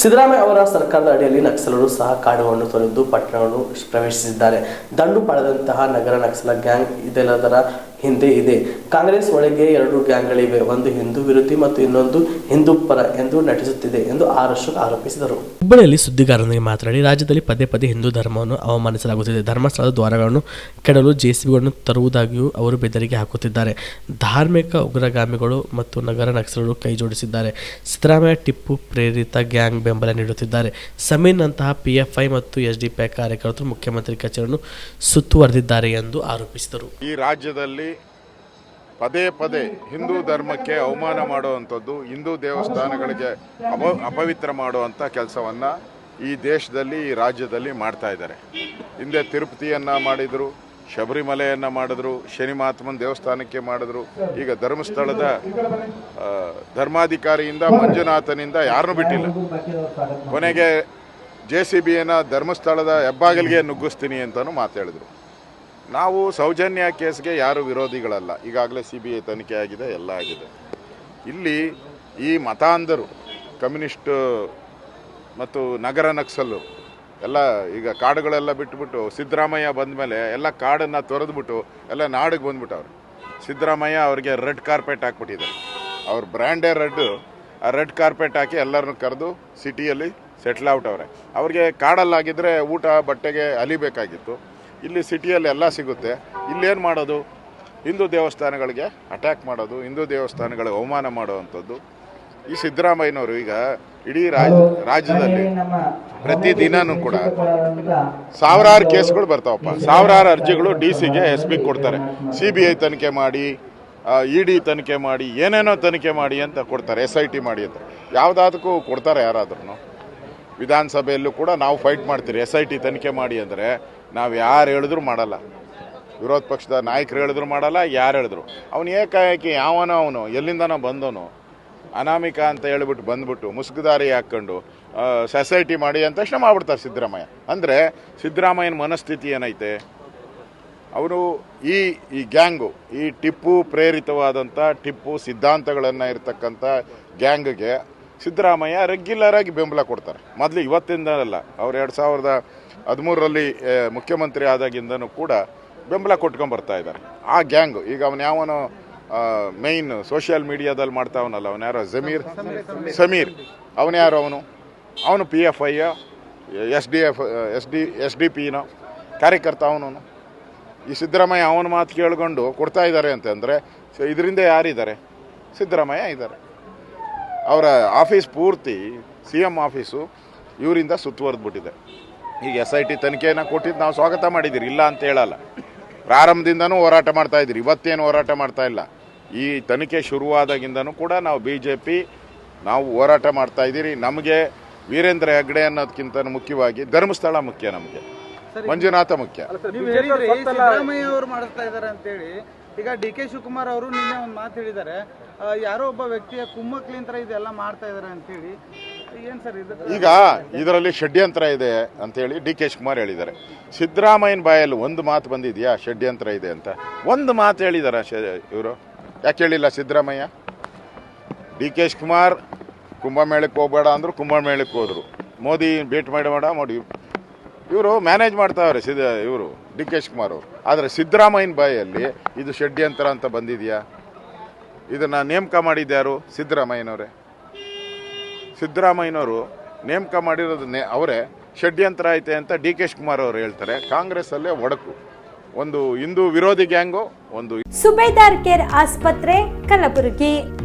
ಸಿದ್ದರಾಮಯ್ಯ ಅವರ ಸರ್ಕಾರದ ಅಡಿಯಲ್ಲಿ ನಕ್ಸಲರು ಸಹ ಕಾಡುಗಳನ್ನು ತೊರೆದು ಪಟ್ಟಣವನ್ನು ಪ್ರವೇಶಿಸಿದ್ದಾರೆ. ದಂಡು ಪಡೆದಂತಹ ನಗರ ನಕ್ಸಲ ಗ್ಯಾಂಗ್ ಇದೆಲ್ಲದರ ಹಿಂದೆ ಇದೆ. ಕಾಂಗ್ರೆಸ್ ಒಳಗೆ ಎರಡು ಗ್ಯಾಂಗ್ಗಳಿವೆ. ಒಂದು ಹಿಂದೂ ವಿರೋಧಿ ಮತ್ತು ಇನ್ನೊಂದು ಹಿಂದೂ ಪರ ಎಂದು ನಟಿಸುತ್ತಿದೆ ಎಂದು ಆರ್ ಅಶೋಕ್ ಆರೋಪಿಸಿದರು. ಹುಬ್ಬಳ್ಳಿಯಲ್ಲಿ ಸುದ್ದಿಗಾರರೊಂದಿಗೆ ಮಾತನಾಡಿ ರಾಜ್ಯದಲ್ಲಿ ಪದೇ ಪದೇ ಹಿಂದೂ ಧರ್ಮವನ್ನು ಅವಮಾನಿಸಲಾಗುತ್ತಿದೆ. ಧರ್ಮಸ್ಥಳದ ದ್ವಾರಗಳನ್ನು ಕೆಡಲು ಜೆಸಿಬಿಗಳನ್ನು ತರುವುದಾಗಿಯೂ ಅವರು ಬೆದರಿಕೆ ಹಾಕುತ್ತಿದ್ದಾರೆ. ಧಾರ್ಮಿಕ ಉಗ್ರಗಾಮಿಗಳು ಮತ್ತು ನಗರ ನಕ್ಸಲರು ಕೈ ಜೋಡಿಸಿದ್ದಾರೆ ಸಿದ್ದರಾಮಯ್ಯ ಟಿಪ್ಪು ಪ್ರೇರಿತ ಗ್ಯಾಂಗ್ ಬೆಂಬಲ ನೀಡುತ್ತಿದ್ದಾರೆ. ಸಮೀರ್ನಂತಹ ಪಿಎಫ್ಐ ಮತ್ತು ಎಸ್ಡಿಪಿಐ ಕಾರ್ಯಕರ್ತರು ಮುಖ್ಯಮಂತ್ರಿ ಕಚೇರಿಯನ್ನು ಸುತ್ತುವರೆದಿದ್ದಾರೆ ಎಂದು ಆರೋಪಿಸಿದರು. ಈ ರಾಜ್ಯದಲ್ಲಿ ಪದೇ ಪದೇ ಹಿಂದೂ ಧರ್ಮಕ್ಕೆ ಅವಮಾನ ಮಾಡುವಂಥದ್ದು, ಹಿಂದೂ ದೇವಸ್ಥಾನಗಳಿಗೆ ಅಪ, ಅಪವಿತ್ರ ಮಾಡುವಂಥ ಕೆಲಸವನ್ನು ಈ ದೇಶದಲ್ಲಿ, ಈ ರಾಜ್ಯದಲ್ಲಿ ಮಾಡ್ತಾ ಇದ್ದಾರೆ. ಹಿಂದೆ ತಿರುಪತಿಯನ್ನು ಮಾಡಿದರು, ಶಬರಿಮಲೆಯನ್ನು ಮಾಡಿದ್ರು ಶನಿ ಮಹಾತ್ಮನ ದೇವಸ್ಥಾನಕ್ಕೆ ಮಾಡಿದ್ರು. ಈಗ ಧರ್ಮಸ್ಥಳದ ಧರ್ಮಾಧಿಕಾರಿಯಿಂದ, ಮಂಜುನಾಥನಿಂದ ಯಾರನ್ನೂ ಬಿಟ್ಟಿಲ್ಲ. ಕೊನೆಗೆ ಜೆ ಸಿ ಬಿಯನ್ನು ಧರ್ಮಸ್ಥಳದ ಹೆಬ್ಬಾಗಿಲಿಗೆ ನುಗ್ಗಿಸ್ತೀನಿ ಅಂತಲೂ ಮಾತಾಡಿದ್ರು ನಾವು ಸೌಜನ್ಯ ಕೇಸ್ಗೆ ಯಾರು ವಿರೋಧಿಗಳಲ್ಲ. ಈಗಾಗಲೇ ಸಿ ಬಿ ಐ ತನಿಖೆ ಆಗಿದೆ, ಎಲ್ಲ ಆಗಿದೆ. ಇಲ್ಲಿ ಈ ಮತಾಂಧರು, ಕಮ್ಯುನಿಸ್ಟ್ ಮತ್ತು ನಗರ ನಕ್ಸಲ್ಲು ಎಲ್ಲ ಈಗ ಕಾಡುಗಳೆಲ್ಲ ಬಿಟ್ಬಿಟ್ಟು, ಸಿದ್ದರಾಮಯ್ಯ ಬಂದ ಮೇಲೆ ಎಲ್ಲ ಕಾಡನ್ನು ತೊರೆದ್ಬಿಟ್ಟು, ಎಲ್ಲ ನಾಡಿಗೆ ಬಂದ್ಬಿಟ್ಟವ್ರು ಸಿದ್ದರಾಮಯ್ಯ ಅವ್ರಿಗೆ ರೆಡ್ ಕಾರ್ಪೆಟ್ ಹಾಕ್ಬಿಟ್ಟಿದ್ದಾರೆ. ಅವ್ರ ಬ್ರ್ಯಾಂಡೇ ರೆಡ್, ಆ ರೆಡ್ ಕಾರ್ಪೆಟ್ ಹಾಕಿ ಎಲ್ಲರನ್ನು ಕರೆದು ಸಿಟಿಯಲ್ಲಿ ಸೆಟ್ಲ್ ಔಟವ್ರೆ ಅವ್ರಿಗೆ ಕಾಡಲ್ಲಾಗಿದ್ದರೆ ಊಟ, ಬಟ್ಟೆಗೆ ಅಲಿಬೇಕಾಗಿತ್ತು. ಇಲ್ಲಿ ಸಿಟಿಯಲ್ಲಿ ಎಲ್ಲ ಸಿಗುತ್ತೆ. ಇಲ್ಲೇನು ಮಾಡೋದು? ಹಿಂದೂ ದೇವಸ್ಥಾನಗಳಿಗೆ ಅಟ್ಯಾಕ್ ಮಾಡೋದು ಹಿಂದೂ ದೇವಸ್ಥಾನಗಳಿಗೆ ಅವಮಾನ ಮಾಡುವಂಥದ್ದು. ಈ ಸಿದ್ದರಾಮಯ್ಯನವರು ಈಗ ಇಡೀ ರಾಜ್ಯ ರಾಜ್ಯದಲ್ಲಿ ಪ್ರತಿದಿನನೂ ಕೂಡ ಸಾವಿರಾರು ಕೇಸ್ಗಳು ಬರ್ತಾವಪ್ಪ. ಸಾವಿರಾರು ಅರ್ಜಿಗಳು ಡಿ ಸಿಗೆ ಎಸ್ ಪಿ ಕೊಡ್ತಾರೆ. ಸಿ ಬಿ ಐ ತನಿಖೆ ಮಾಡಿ ಇ ಡಿ ತನಿಖೆ ಮಾಡಿ ಏನೇನೋ ತನಿಖೆ ಮಾಡಿ ಅಂತ ಕೊಡ್ತಾರೆ ಎಸ್ ಐ ಟಿ ಮಾಡಿ ಅಂತ. ಯಾವುದಾದಕ್ಕೂ ಕೊಡ್ತಾರೆ ಯಾರಾದ್ರೂ ವಿಧಾನಸಭೆಯಲ್ಲೂ ಕೂಡ ನಾವು ಫೈಟ್ ಮಾಡ್ತೀರಿ. ಎಸ್ ಐ ಟಿ ತನಿಖೆ ಮಾಡಿ ಅಂದರೆ ನಾವು ಯಾರು ಹೇಳಿದ್ರು ಮಾಡಲ್ಲ. ವಿರೋಧ ಪಕ್ಷದ ನಾಯಕರು ಹೇಳಿದ್ರು ಮಾಡಲ್ಲ, ಯಾರು ಹೇಳಿದ್ರು. ಅವನು ಏಕಾಏಕಿ, ಯಾವನೋ ಅವನು, ಎಲ್ಲಿಂದನೋ ಬಂದವನು. ಅನಾಮಿಕ ಅಂತ ಹೇಳ್ಬಿಟ್ಟು ಬಂದ್ಬಿಟ್ಟು ಮುಸುಗುದಾರಿ ಹಾಕ್ಕೊಂಡು ಸೊಸೈಟಿ ಮಾಡಿ ಅಂತ ತಕ್ಷಣ ಮಾಡ್ಬಿಡ್ತಾರೆ ಸಿದ್ದರಾಮಯ್ಯ. ಅಂದರೆ ಸಿದ್ದರಾಮಯ್ಯನ ಮನಸ್ಥಿತಿ ಏನೈತೆ? ಅವರು ಈ ಈ ಗ್ಯಾಂಗು, ಈ ಟಿಪ್ಪು ಪ್ರೇರಿತವಾದಂಥ ಟಿಪ್ಪು ಸಿದ್ಧಾಂತಗಳನ್ನು ಇರತಕ್ಕಂಥ ಗ್ಯಾಂಗ್ಗೆ ಸಿದ್ದರಾಮಯ್ಯ ರೆಗ್ಯುಲರ್ ಆಗಿ ಬೆಂಬಲ ಕೊಡ್ತಾರೆ. ಮೊದಲು ಇವತ್ತಿಂದ ಅಲ್ಲ ಅವ್ರು ಎರಡು ಸಾವಿರದ ಹದಿಮೂರರಲ್ಲಿ ಮುಖ್ಯಮಂತ್ರಿ ಆದಾಗಿಂದನೂ ಕೂಡ ಬೆಂಬಲ ಕೊಟ್ಕೊಂಡು ಬರ್ತಾ ಇದ್ದಾರೆ. ಆ ಗ್ಯಾಂಗು ಈಗ ಅವನು ಯಾವನೋ ಮೈನ್ ಸೋಷಿಯಲ್ ಮೀಡಿಯಾದಲ್ಲಿ ಮಾಡ್ತಾವನಲ್ಲ, ಅವನು ಯಾರೋ, ಜಮೀರ್? ಸಮೀರ್. ಅವನು ಯಾರು ಅವನು? ಅವನು P F I S D F S D S D ಪಿನೋ ಕಾರ್ಯಕರ್ತ ಅವನು ಈ ಸಿದ್ದರಾಮಯ್ಯ ಅವನ ಮಾತು ಕೇಳ್ಕೊಂಡು ಕೊಡ್ತಾ ಇದ್ದಾರೆ ಅಂತಂದರೆ ಇದರಿಂದ ಯಾರಿದ್ದಾರೆ? ಸಿದ್ದರಾಮಯ್ಯ ಇದ್ದಾರೆ. ಅವರ ಆಫೀಸ್ ಪೂರ್ತಿ ಸಿ ಎಂ ಆಫೀಸು ಇವರಿಂದ ಸುತ್ತುವರೆದ್ಬಿಟ್ಟಿದೆ ಈಗ ಎಸ್ ಐ ಟಿ ತನಿಖೆಯನ್ನು ಕೊಟ್ಟಿದ್ದು ನಾವು ಸ್ವಾಗತ ಮಾಡಿದ್ದೀರಿ ಇಲ್ಲ ಅಂತ ಹೇಳಲ್ಲ. ಪ್ರಾರಂಭದಿಂದನೂ ಹೋರಾಟ ಮಾಡ್ತಾ ಇದ್ದೀರಿ ಇವತ್ತೇನು ಹೋರಾಟ ಮಾಡ್ತಾ ಇಲ್ಲ. ಈ ತನಿಖೆ ಶುರುವಾದಾಗಿಂದನೂ ಕೂಡ ನಾವು ಬಿ ಜೆ ಪಿ ನಾವು ಹೋರಾಟ ಮಾಡ್ತಾ ಇದ್ದೀರಿ. ನಮಗೆ ವೀರೇಂದ್ರ ಹೆಗ್ಡೆ ಅನ್ನೋದಕ್ಕಿಂತ ಮುಖ್ಯವಾಗಿ ಧರ್ಮಸ್ಥಳ ಮುಖ್ಯ ನಮಗೆ. ಮಂಜುನಾಥ ಮುಖ್ಯ. ಈಗ ಡಿ ಕೆ ಶಿವಕುಮಾರ್ ಅವರು ನಿನ್ನೆ ಒಂದು ಮಾತು ಹೇಳಿದ್ದಾರೆ. ಯಾರೋ ಒಬ್ಬ ವ್ಯಕ್ತಿಯ ಕುಮ್ಮಕ್ಲಿಂತರ ಇದೆಲ್ಲ ಮಾಡ್ತಾ ಇದ್ದಾರೆ ಅಂತೇಳಿ. ಏನ್ ಸರ್ ಇದು? ಈಗ ಇದರಲ್ಲಿ ಷಡ್ಯಂತ್ರ ಇದೆ ಅಂತೇಳಿ ಡಿ ಕೆ ಶಿವಕುಮಾರ್ ಹೇಳಿದ್ದಾರೆ. ಸಿದ್ದರಾಮಯ್ಯನ ಬಾಯಲ್ಲಿ ಒಂದು ಮಾತು ಬಂದಿದೆಯಾ? ಷಡ್ಯಂತ್ರ ಇದೆ ಅಂತ. ಒಂದು ಮಾತು ಹೇಳಿದಾರ ಇವರು? ಯಾಕೆ ಹೇಳಿಲ್ಲ ಸಿದ್ದರಾಮಯ್ಯ? ಡಿ ಕೆ ಶಿವಕುಮಾರ್ ಕುಂಭಮೇಳಕ್ಕೆ ಹೋಗಬೇಡ ಅಂದರು ಕುಂಭಮೇಳಕ್ಕೆ ಹೋದರು. ಮೋದಿ ಭೇಟಿ ಮಾಡಬೇಡ ಮೋದಿ ಇವರು ಮ್ಯಾನೇಜ್ ಮಾಡ್ತಾವ್ರೆ ಸಿದ್ಧ ಇವರು ಡಿ ಕೆ ಕುಮಾರ್ ಅವರು. ಆದರೆ ಸಿದ್ದರಾಮಯ್ಯನ ಬಾಯಲ್ಲಿ ಇದು ಷಡ್ಯಂತ್ರ ಅಂತ ಬಂದಿದೆಯಾ? ಇದನ್ನು ನೇಮಕ ಮಾಡಿದ್ಯಾರು ಸಿದ್ದರಾಮಯ್ಯನವರೇ. ಸಿದ್ದರಾಮಯ್ಯನವರು ನೇಮಕ ಮಾಡಿರೋದು ನೇ, ಅವರೇ ಷಡ್ಯಂತ್ರ ಐತೆ ಅಂತ ಡಿ ಕೆ ಕುಮಾರ್ ಅವರು ಹೇಳ್ತಾರೆ. ಕಾಂಗ್ರೆಸ್ಸಲ್ಲೇ ಒಡಕು. ಒಂದು ಹಿಂದೂ ವಿರೋಧಿ ಗ್ಯಾಂಗು, ಒಂದು ಸುಬೇದಾರ್ ಕೇರ್ ಆಸ್ಪತ್ರೆ, ಕಲಬುರಗಿ.